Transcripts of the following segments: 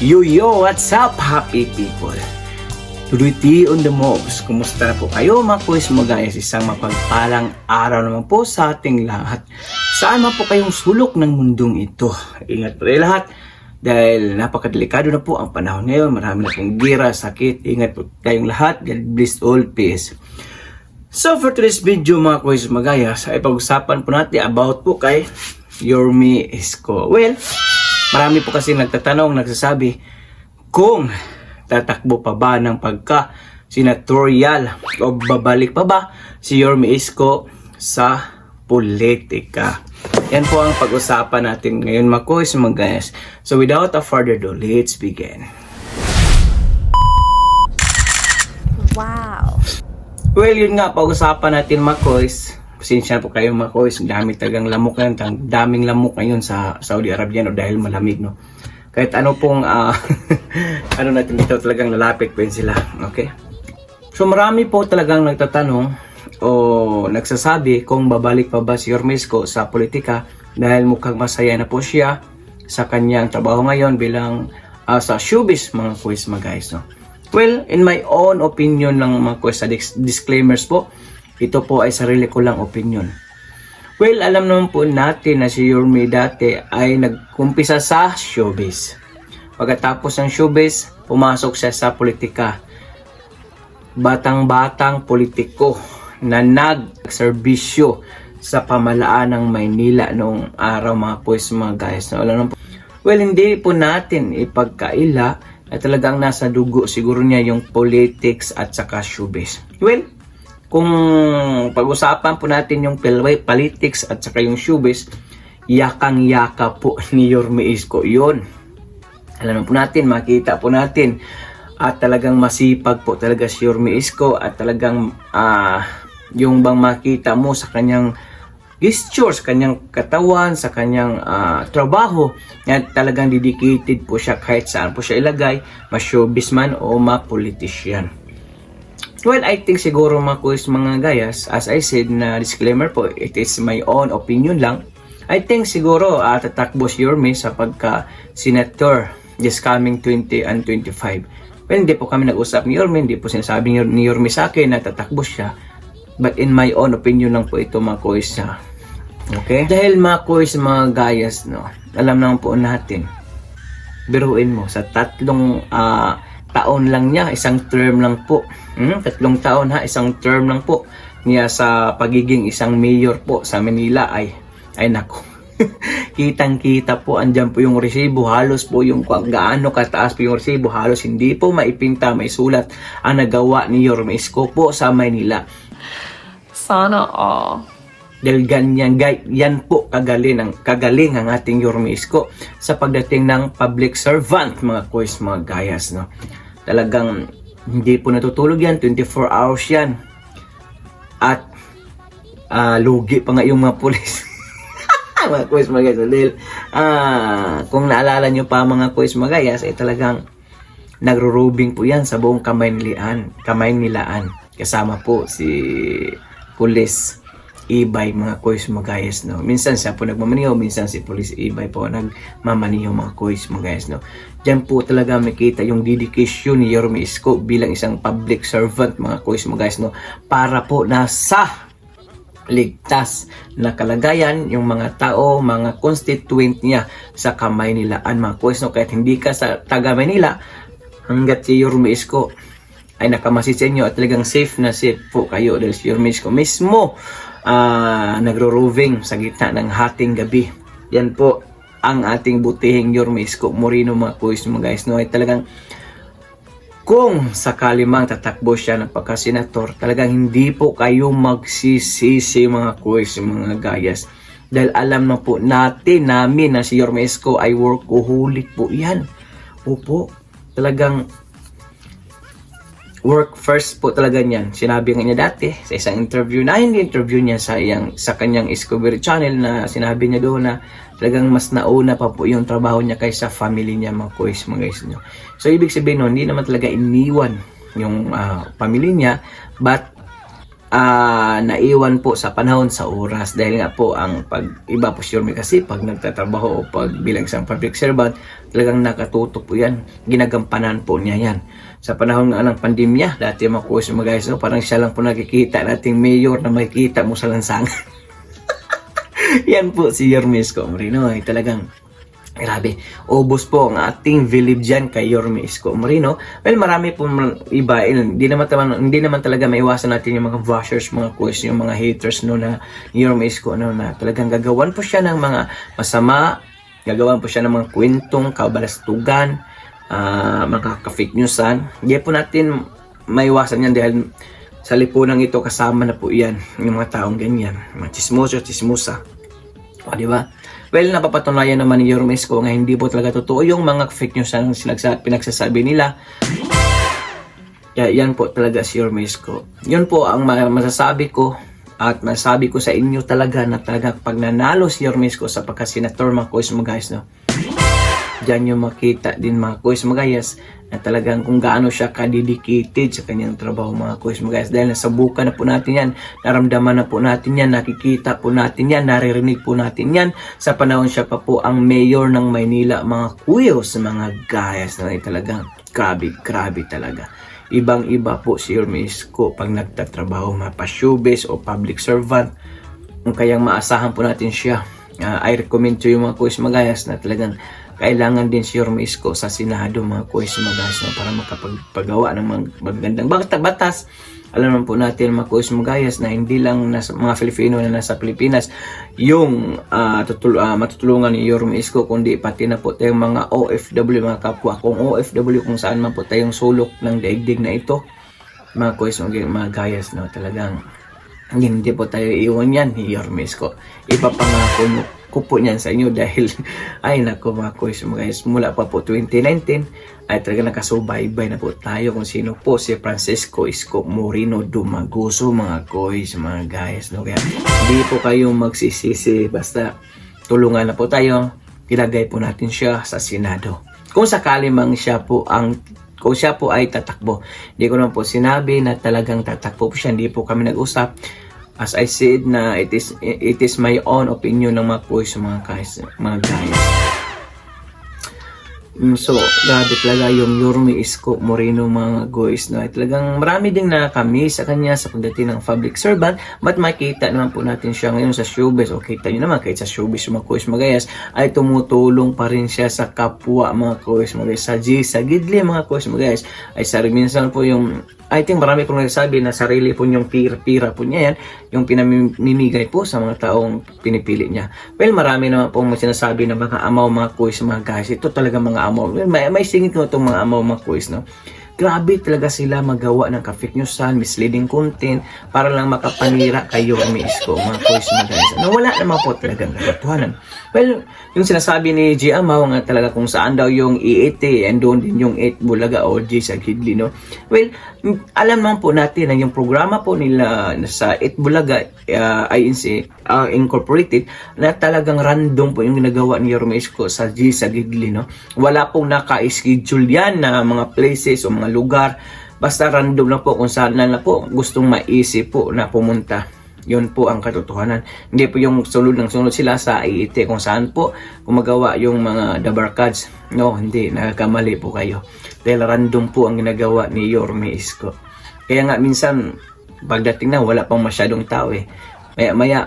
Yo yo, what's up happy people? Rudy on the moves. Kumusta na po kayo mga quiz mo guys? Isang mapagpalang araw naman po sa ating lahat. Saan man po kayong sulok ng mundong ito? Ingat po kayo lahat. Dahil napakadelikado na po ang panahon ngayon. Marami na pong gira, sakit. Ingat po kayong lahat. God bless all. Peace. So for today's video mga quiz magayas, ay pag-usapan po natin about po kay Yormi Isko. Well, marami po kasi nagtatanong, nagsasabi kung tatakbo pa ba ng pagka senatorial o babalik pa ba si Yormi Isko sa politika. Yan po ang pag-usapan natin ngayon mga quiz magayas. So without a further ado, let's begin. Wow. Well, yun nga, pag-usapan natin mga. Pasensya po kayo mga kois. Dami talagang lamok. Tang- Daming lamok ngayon sa Saudi Arabia no, dahil malamig. No? Kahit ano pong, ah, ano natin dito, talagang lalapit po sila. Okay? So marami po talagang nagtatanong o nagsasabi kung babalik pa ba si Ormesco sa politika dahil mukhang masaya na po siya sa kanyang trabaho ngayon bilang ah, sa showbiz mga quiz mga guys. No? Well, in my own opinion lang mga quiz disclaimers po, ito po ay sarili ko lang opinion. Well, alam naman po natin na si Yorme dati ay nagkumpisa sa showbiz. Pagkatapos ng showbiz, pumasok siya sa politika batang-batang politiko na nagserbisyo sa pamalaan ng Maynila noong araw mga boys mga guys. No, alam po- well, hindi po natin ipagkaila na talagang nasa dugo siguro niya yung politics at saka showbiz. Well, kung pag-usapan po natin yung pilway, politics at saka yung showbiz, yakang-yaka po ni Yorme Isko yun. Alam po natin, makita po natin. At talagang masipag po talaga si Yorme Isko at talagang ah, yung bang makita mo sa kanyang gestures, kanyang katawan, sa kanyang ah, trabaho, at talagang dedicated po siya kahit saan po siya ilagay, ma-showbiz man o ma-politician. Well, I think siguro mga quiz mga gayas, as I said na disclaimer po, it is my own opinion lang. I think siguro uh, tatakbo si Yorme sa pagka senator this coming 20 and 25. Well, hindi po kami nag-usap ni Yorme, hindi po sinasabi ni, Yorme sa akin na tatakbo siya. But in my own opinion lang po ito mga quiz siya. Okay? Dahil mga quiz mga gayas, no, alam naman po natin, biruin mo sa tatlong ah, taon lang niya, isang term lang po. Hmm, tatlong taon ha, isang term lang po niya sa pagiging isang mayor po sa Manila ay ay nako. Kitang-kita po andyan po yung resibo, halos po yung kung gaano kataas po yung resibo, halos hindi po maipinta, may sulat ang nagawa ni Yorme Isko po sa Manila. Sana all. Dahil ganyan, yan po kagaling ang, kagaling ang ating Yorme Isko sa pagdating ng public servant, mga quiz, mga gayas. No? Talagang hindi po natutulog yan, 24 hours yan. At ah, lugi pa nga yung mga pulis. mga quiz, mga gayas. Dahil ah, kung naalala nyo pa mga quiz, mga gayas, ay talagang nagro-robing po yan sa buong kamay nilaan, kamay nilaan. Kasama po si Pulis Ibay mga kois mga guys no. Minsan siya po nagmamaniho, minsan si Police Ibay po nagmamaniho mga kois mga guys no. Diyan po talaga makita yung dedication ni Yorme Isko bilang isang public servant mga kois mga guys no para po nasa ligtas na kalagayan yung mga tao, mga constituent niya sa kamay nilaan mga kois no kahit hindi ka sa taga Manila hanggat si Yorme Isko ay nakamasid sa inyo at talagang safe na safe po kayo dahil si Yorme Isko mismo ah nagro-roving sa gitna ng hating gabi. Yan po ang ating butihing Yorme Isko Moreno mga kuis mga guys no ay talagang kung sakali mang tatakbo siya ng pagka-senator, talagang hindi po kayo magsisisi mga kuis mga gayas. Dahil alam na po natin namin na si Yorme Isko ay workaholic po yan. Opo, talagang work first po talaga niyan. Sinabi nga niya dati sa isang interview na hindi interview niya sa iyang sa kanyang Discovery Channel na sinabi niya doon na talagang mas nauna pa po yung trabaho niya kaysa family niya mga kuys mga guys nyo. So ibig sabihin nun, hindi naman talaga iniwan yung ah, family niya but ah, naiwan po sa panahon sa oras. Dahil nga po ang pag iba po si Yorme kasi pag nagtatrabaho o pag bilang isang public servant talagang nakatuto po yan. Ginagampanan po niya yan. Sa panahon nga ng pandemya dati mga kuya mga guys no, parang siya lang po nakikita nating mayor na makikita mo sa lansangan. Yan po si Yorme Isko Moreno ay talagang Grabe, ubos po ang ating believe dyan kay Yorme Isko Moreno. Well, marami po mga iba, eh, hindi naman, taman, hindi naman talaga maiwasan natin yung mga washers, mga quiz, yung mga haters no na Yorme Isko no, na talagang gagawan po siya ng mga masama, gagawan po siya ng mga kwentong kabalastugan, ah mga ka-fake newsan. Hindi po natin maiwasan yan dahil sa lipunan ito kasama na po yan, yung mga taong ganyan, mga chismoso, chismosa. O, di ba? Well, napapatunayan naman ni Yormes ko nga hindi po talaga totoo yung mga fake news sinagsa- pinagsasabi nila. Yan po talaga si Yormes ko. Yun po ang ma- masasabi ko at masasabi ko sa inyo talaga na talaga pag nanalo si Yormes ko sa pagka-senator kuys mo guys no. Diyan yung makita din mga kuys mo guys na talagang kung gaano siya kadedicated sa kanyang trabaho mga kuys mo guys dahil nasabukan na po natin yan naramdaman na po natin yan nakikita po natin yan naririnig po natin yan. Sa panahon siya pa po ang mayor ng Maynila mga kuyos mga guys na talagang grabe grabe talaga. Ibang iba po si Hermes ko pag nagtatrabaho mapa-showbiz o public servant. Kung kayang maasahan po natin siya Ah, I recommend to yung mga kuis magayas na talagang kailangan din si Yorme Isko sa Senado mga kuis magayas na para makapagpagawa ng mga magandang bata- batas. Alam naman po natin mga kuis magayas na hindi lang nasa, mga Filipino na nasa Pilipinas yung ah, tutul- ah, matutulungan ni Yorme Isko kundi pati na po tayong mga OFW mga kapwa kung OFW kung saan man po tayong sulok ng daigdig na ito mga kuis mga gayas no talagang hindi po tayo iwan yan ni Yormes ko. Ipapangako nyo ko po niyan sa inyo dahil ay nako mga mga guys mula pa po 2019 ay talaga nakasubaybay na po tayo kung sino po si Francisco Isko Moreno Dumaguso mga kuys mga guys no kaya hindi po kayo magsisisi basta tulungan na po tayo ilagay po natin siya sa Senado kung sakali mang siya po ang kung siya po ay tatakbo. Hindi ko naman po sinabi na talagang tatakbo po siya. Hindi po kami nag-usap. As I said na it is it is my own opinion ng mga boys, mga guys, mga guys. Mm, So, grabe talaga yung Yorme Isko Moreno mga guys no. Ay, talagang marami ding na kami sa kanya sa pagdating ng public servant. But makita naman po natin siya ngayon sa showbiz. O kita nyo naman kahit sa showbiz mga guys mga guys ay tumutulong pa rin siya sa kapwa mga guys mga guys. Sa G, sa Gidli mga guys mga guys. Ay sa minsan po yung I think marami pong nagsabi na sarili po yung pira-pira po niya yan, yung pinamimigay po sa mga taong pinipili niya. Well, marami naman pong sinasabi na mga amaw, mga quiz, mga guys. Ito talaga mga Well, may, may singit ko itong mga amaw, mga quiz, no? Grabe talaga sila magawa ng ka-fake newsan, misleading content para lang makapanira kayo ang isko, mga quiz, mga guys. Na wala naman po talagang katotohanan. Well, yung sinasabi ni G. Amaw nga talaga kung saan daw yung E80 and doon din yung 8 Bulaga o G sa Kidli, no? Well, alam naman po natin na yung programa po nila sa 8 Bulaga uh, INC uh, Incorporated na talagang random po yung ginagawa ni Yormesco sa G sa no? Wala pong naka-schedule yan na mga places o mga lugar. Basta random lang po kung saan na, na po gustong maisip po na pumunta. Yun po ang katotohanan. Hindi po yung sunod ng sunod sila sa IIT kung saan po gumagawa yung mga dabarkads. No, hindi. Nakakamali po kayo. Dahil random po ang ginagawa ni Yorme Isko. Kaya nga minsan, pagdating na, wala pang masyadong tao eh. Maya maya,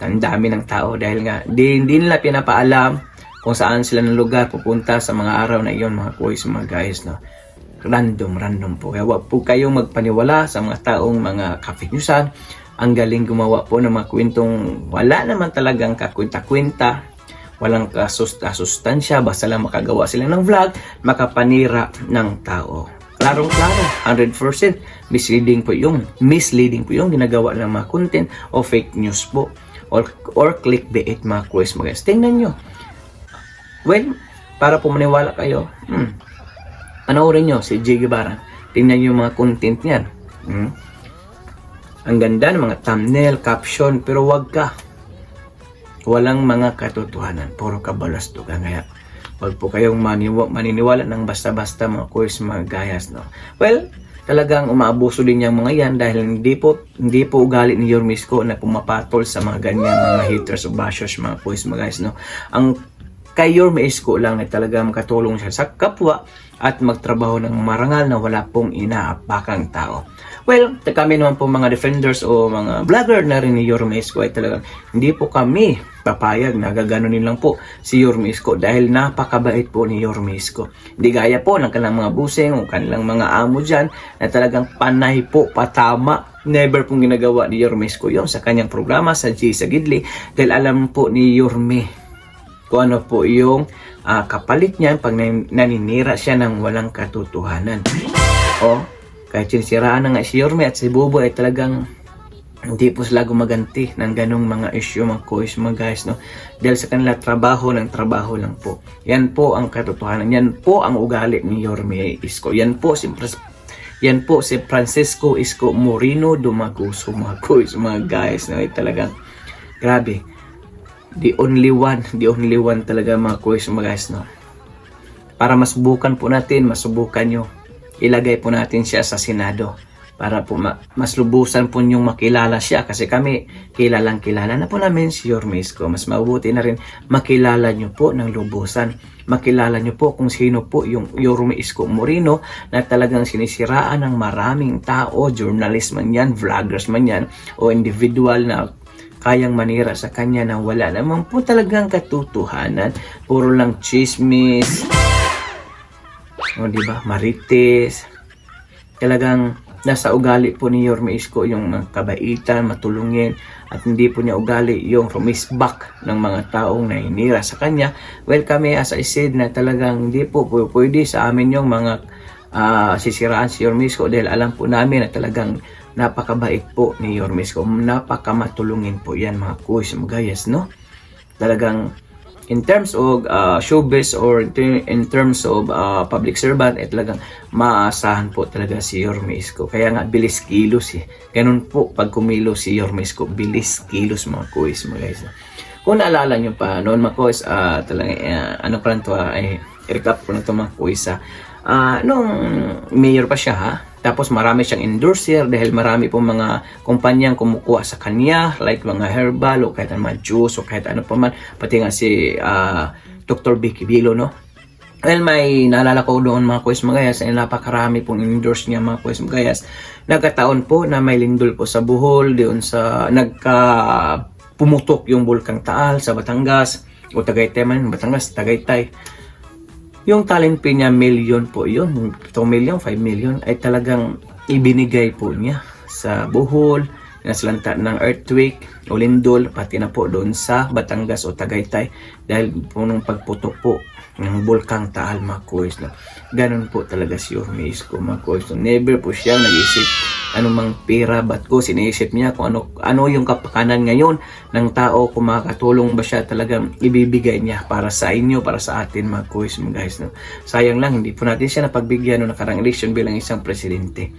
ang dami ng tao dahil nga di, hindi nila pinapaalam kung saan sila ng lugar pupunta sa mga araw na iyon mga boys, mga guys. No? Random, random po. Kaya wag po kayong magpaniwala sa mga taong mga cafe newsan. Ang galing gumawa po ng mga kwentong wala naman talagang kakwenta-kwenta walang kasustansya, basta lang makagawa sila ng vlog, makapanira ng tao. Klarong-klaro, 100% misleading po yung misleading po yung ginagawa ng mga content o fake news po or, or clickbait mga quiz mga guys. Tingnan nyo. Well, para po maniwala kayo, hmm, panoorin nyo si Jay Guevara. Tingnan nyo yung mga content niyan. Hmm. Ang ganda ng mga thumbnail, caption, pero wag ka walang mga katotohanan, puro kabalastugan. Kaya, wag po kayong maniwa, maniniwala ng basta-basta mga course, mga gayas, no? Well, talagang umaabuso din yung mga yan dahil hindi po hindi po ugali ni Yormisco na pumapatol sa mga ganyan mga haters o bashers mga boys mga guys no ang kay Yormisco lang na talagang makatulong siya sa kapwa at magtrabaho ng marangal na wala pong inaapakang tao. Well, kami naman po mga defenders o mga vlogger na rin ni Yormisco ay talagang hindi po kami papayag na gaganunin lang po si Yormisco dahil napakabait po ni Yormisco. Hindi gaya po ng kanilang mga busing o kanilang mga amo dyan na talagang panay po patama Never pong ginagawa ni Yormisco yon sa kanyang programa sa G sa Gidli dahil alam po ni Yorme kung ano po yung ah, kapalit niya pag nan- naninira siya ng walang katotohanan. O, kahit sinisiraan na nga si Yorme at si Bubo ay talagang hindi po sila gumaganti ng ganong mga issue, mga kuis, mga guys, no? Dahil sa kanila, trabaho ng trabaho lang po. Yan po ang katotohanan. Yan po ang ugali ni Yorme Isko. Yan po si yan po si Francisco Isko Moreno Dumaguso, mga kuis, mga guys, no? Ay talagang, grabe the only one, the only one talaga mga mga guys, no? Para masubukan po natin, masubukan nyo, ilagay po natin siya sa Senado para po ma- mas lubusan po nyong makilala siya kasi kami kilalang kilala na po namin si Yormisco. Mas mabuti na rin makilala nyo po ng lubusan. Makilala nyo po kung sino po yung Yormisco Moreno na talagang sinisiraan ng maraming tao, journalist man yan, vloggers man yan, o individual na kayang manira sa kanya na wala naman po talagang katotohanan. Puro lang chismis. O, di ba? Marites. Talagang nasa ugali po ni Yorme Isko yung kabaitan, matulungin, at hindi po niya ugali yung rumisbak ng mga taong nahinira sa kanya. Well, kami as I said na talagang hindi po pwede sa amin yung mga ah, sisiraan si Yormisco dahil alam po namin na talagang napakabait po ni Yormisco. Napakamatulungin po yan mga kuys, mga gayas, no? Talagang in terms of uh, showbiz or in ter- in terms of uh, public servant, eh talagang maaasahan po talaga si Yormisco. Kaya nga, bilis kilos eh. Ganun po, pag kumilo si Yormisco, bilis kilos mga kuys, mga guys. Kung naalala nyo pa, noon mga kuys, uh, talagang, uh, ano pa lang to, ah, ay, recap ko na to mga kuys, ah. Ah, nung mayor pa siya ha, tapos marami siyang endorser dahil marami pong mga kumpanyang kumukuha sa kanya, like mga herbal o kahit ano mga juice o kahit ano pa man, pati nga si ah, Dr. Vicky Bilo, no? Well, may naalala ko doon mga kuwes magayas ay napakarami pong endorse niya mga kuwes magayas. Nagkataon po na may lindol po sa Bohol, doon sa nagka pumutok yung Bulkang Taal sa Batangas o Tagaytay man, Batangas, Tagaytay. Yung talent fee niya, million po yun. 2 million, 5 million, ay talagang ibinigay po niya sa Bohol, naslanta ng earthquake o lindol, pati na po doon sa Batangas o Tagaytay dahil po nung pagputok po ng Bulkang Taal, mga kuys. No? Ganon po talaga si Yorme Isko, mga kuys. No? Never po siya nag-isip anumang pera ba't ko sinisip niya kung ano, ano yung kapakanan ngayon ng tao kung makakatulong ba siya talagang ibibigay niya para sa inyo, para sa atin mga kuys mga guys. No? Sayang lang, hindi po natin siya napagbigyan noong nakarang election bilang isang presidente.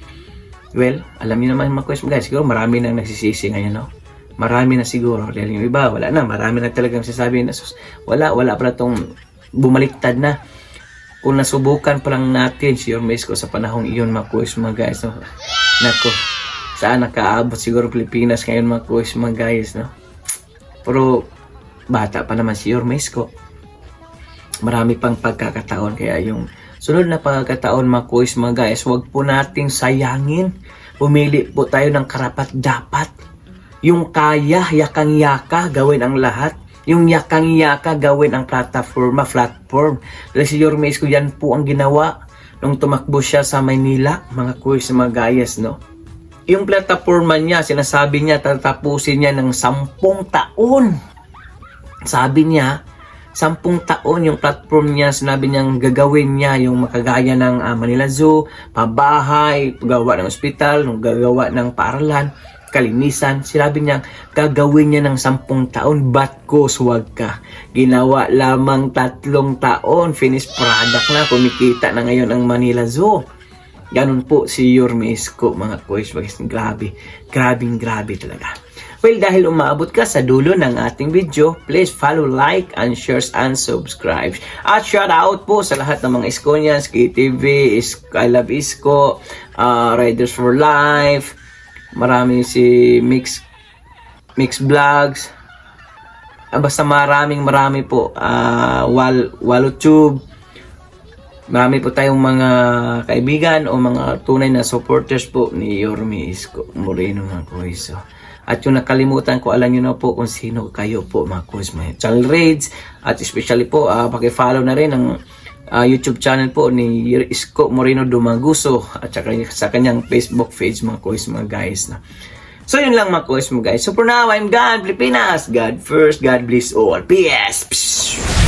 Well, alam niyo naman mga kuys mga guys, siguro marami nang nagsisisi ngayon, no? Marami na siguro. Dahil yung iba, wala na. Marami na talagang sasabi na, wala, wala pala tong bumaliktad na. Kung nasubukan pa lang natin si Yormesco sa panahong iyon, mga kuys mga guys, no? Nako, saan nakaabot siguro Pilipinas ngayon mga kuys mga guys, no? Pero, bata pa naman si Yormesco. Marami pang pagkakataon, kaya yung sunod na pagkakataon mga kuys mga guys, huwag po nating sayangin. Pumili po tayo ng karapat dapat. Yung kaya, yakang-yaka, gawin ang lahat. Yung yakang-yaka, gawin ang plataforma, platform. Dahil si Yormes ko, yan po ang ginawa nung tumakbo siya sa Maynila, mga kuys, mga gayas, no? Yung plataforma niya, sinasabi niya, tatapusin niya ng sampung taon. Sabi niya, sampung taon yung platform niya, sinabi niyang gagawin niya yung makagaya ng ah, Manila Zoo, pabahay, gawa ng ospital, gagawa ng paaralan, kalinisan. Sinabi niya, gagawin niya ng sampung taon, ba't ko swag ka? Ginawa lamang tatlong taon, finished product na, kumikita na ngayon ang Manila Zoo. Ganun po si Yorme Isko, mga kuys. Grabe, grabing grabe talaga. Well, dahil umaabot ka sa dulo ng ating video, please follow, like, and share, and subscribe. At shout out po sa lahat ng mga Iskonians, KTV, Is I Love Isko, uh, Riders for Life, marami si Mix Mix Vlogs, Ah, basta maraming marami po, uh, Wal, Walutube, Marami po tayong mga kaibigan o mga tunay na supporters po ni Yormi Isko Moreno mga kuys. So, At yung nakalimutan ko, alam nyo na po kung sino kayo po mga kuys. May channel at especially po, uh, pakifollow na rin ang ah, YouTube channel po ni Isko Moreno Dumaguso at saka sa kanyang Facebook page mga kuys mga guys na. So yun lang mga kuys mga guys. So for now, I'm God, Pilipinas. God first, God bless all. P.S. Psh!